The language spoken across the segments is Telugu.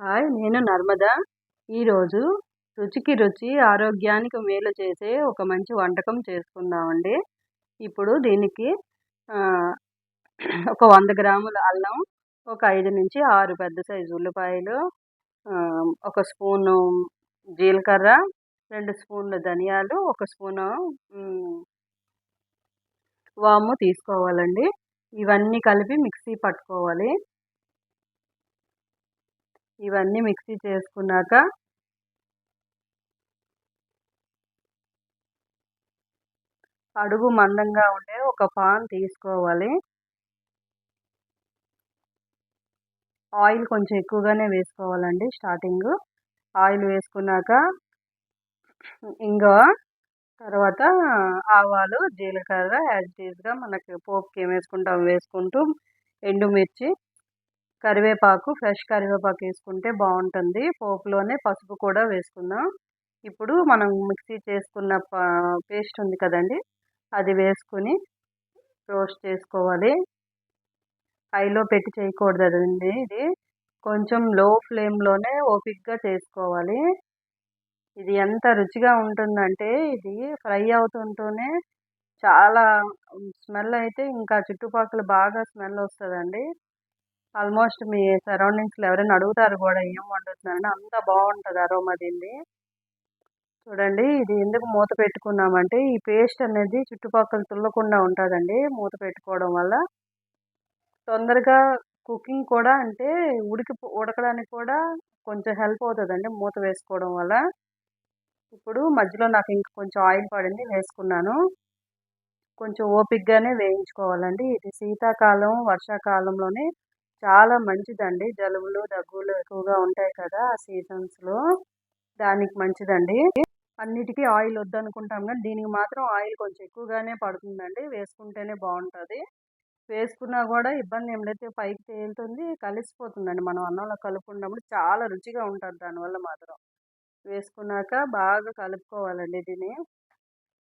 హాయ్ నేను నర్మద. ఈరోజు రుచికి రుచి ఆరోగ్యానికి మేలు చేసే ఒక మంచి వంటకం చేసుకుందామండి. ఇప్పుడు దీనికి ఒక వంద గ్రాముల అల్లం ఒక ఐదు నుంచి ఆరు పెద్ద సైజు ఉల్లిపాయలు ఒక స్పూను జీలకర్ర రెండు స్పూన్లు ధనియాలు ఒక స్పూను వాము తీసుకోవాలండి. ఇవన్నీ కలిపి మిక్సీ పట్టుకోవాలి. ఇవన్నీ మిక్సీ చేసుకున్నాక అడుగు మందంగా ఉండే ఒక పాన్ తీసుకోవాలి. ఆయిల్ కొంచెం ఎక్కువగానే వేసుకోవాలండి స్టార్టింగ్. ఆయిల్ వేసుకున్నాక ఇంకా తర్వాత ఆవాలు జీలకర్ర యాజ్ టీజ్గా మనకి పోపుకి ఏం వేసుకుంటాం వేసుకుంటూ ఎండుమిర్చి కరివేపాకు ఫ్రెష్ కరివేపాకు వేసుకుంటే బాగుంటుంది. పోపులోనే పసుపు కూడా వేసుకుందాం. ఇప్పుడు మనం మిక్సీ చేసుకున్న పేస్ట్ ఉంది కదండి అది వేసుకుని రోస్ట్ చేసుకోవాలి. హైలో పెట్టి చేయకూడదు అదండి ఇది. కొంచెం లో ఫ్లేమ్లోనే ఓపిక్గా చేసుకోవాలి. ఇది ఎంత రుచిగా ఉంటుందంటే ఇది ఫ్రై అవుతుంటూనే చాలా స్మెల్ అయితే ఇంకా చుట్టుపక్కల బాగా స్మెల్ వస్తుందండి. ఆల్మోస్ట్ మీ సరౌండింగ్స్లో ఎవరైనా అడుగుతారు కూడా ఏం వండుతున్నారని అంత బాగుంటుంది అరోమా దీన్ని చూడండి ఇది ఎందుకు మూత పెట్టుకున్నామంటే ఈ పేస్ట్ అనేది చుట్టుపక్కల తుల్లకుండా ఉంటుందండి మూత పెట్టుకోవడం వల్ల. తొందరగా కుకింగ్ కూడా అంటే ఉడికి ఉడకడానికి కూడా కొంచెం హెల్ప్ అవుతుందండి మూత వేసుకోవడం వల్ల. ఇప్పుడు మధ్యలో నాకు ఇంక కొంచెం ఆయిల్ పడింది వేసుకున్నాను. కొంచెం ఓపిక్గానే వేయించుకోవాలండి. ఇది శీతాకాలం వర్షాకాలంలోనే చాలా మంచిదండి. జలుబులు దగ్గులు ఎక్కువగా ఉంటాయి కదా ఆ సీజన్స్లో. దానికి మంచిదండి. అన్నిటికీ ఆయిల్ వద్దనుకుంటాం కానీ దీనికి మాత్రం ఆయిల్ కొంచెం ఎక్కువగానే పడుతుందండి. వేసుకుంటేనే బాగుంటుంది. వేసుకున్నా కూడా ఇబ్బంది ఏం లేదు. పైకి తేలుతుంది కలిసిపోతుందండి. మనం అన్నంలో కలుపుకున్నప్పుడు చాలా రుచిగా ఉంటుంది దానివల్ల మాత్రం. వేసుకున్నాక బాగా కలుపుకోవాలండి దీన్ని.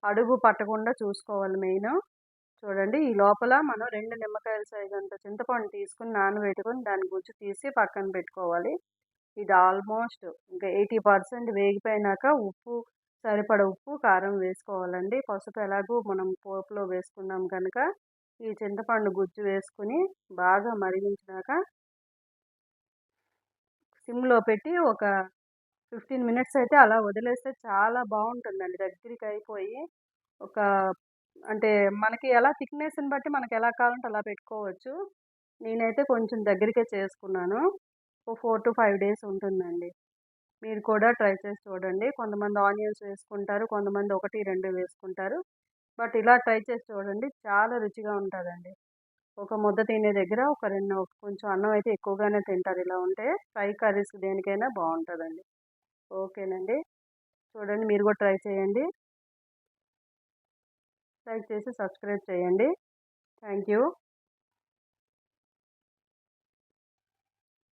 అడుగు పట్టకుండా చూసుకోవాలి మెయిన్. చూడండి ఈ లోపల మనం రెండు నిమ్మకాయల సైజు అంత చింతపండు తీసుకుని నానబెట్టుకొని దాని గుజ్జు తీసి పక్కన పెట్టుకోవాలి. ఇది ఆల్మోస్ట్ ఇంకా ఎయిటీ పర్సెంట్ వేగిపోయినాక ఉప్పు సరిపడ ఉప్పు కారం వేసుకోవాలండి. పసుపు ఎలాగో మనం పోపులో వేసుకున్నాం కనుక ఈ చింతపండు గుజ్జు వేసుకుని బాగా మరిగించినాక సిమ్లో పెట్టి ఒక ఫిఫ్టీన్ మినిట్స్ అయితే అలా వదిలేస్తే చాలా బాగుంటుందండి. దగ్గరికి అయిపోయి ఒక అంటే మనకి ఎలా థిక్నెస్ని బట్టి మనకి ఎలా కావాలంటే అలా పెట్టుకోవచ్చు. నేనైతే కొంచెం దగ్గరికే చేసుకున్నాను. ఓ ఫోర్ టు ఫైవ్ డేస్ ఉంటుందండి. మీరు కూడా ట్రై చేసి చూడండి. కొంతమంది ఆనియన్స్ వేసుకుంటారు కొంతమంది ఒకటి రెండు వేసుకుంటారు. బట్ ఇలా ట్రై చేసి చూడండి. చాలా రుచిగా ఉంటుందండి. ఒక ముద్ద తినే దగ్గర ఒక రెండు కొంచెం అన్నం అయితే ఎక్కువగానే తింటారు ఇలా ఉంటే ఫ్రై కర్రీస్ దేనికైనా బాగుంటుందండి. ఓకేనండి. చూడండి మీరు కూడా ట్రై చేయండి. లైక్ చేసి సబ్స్క్రైబ్ చేయండి. Thank you.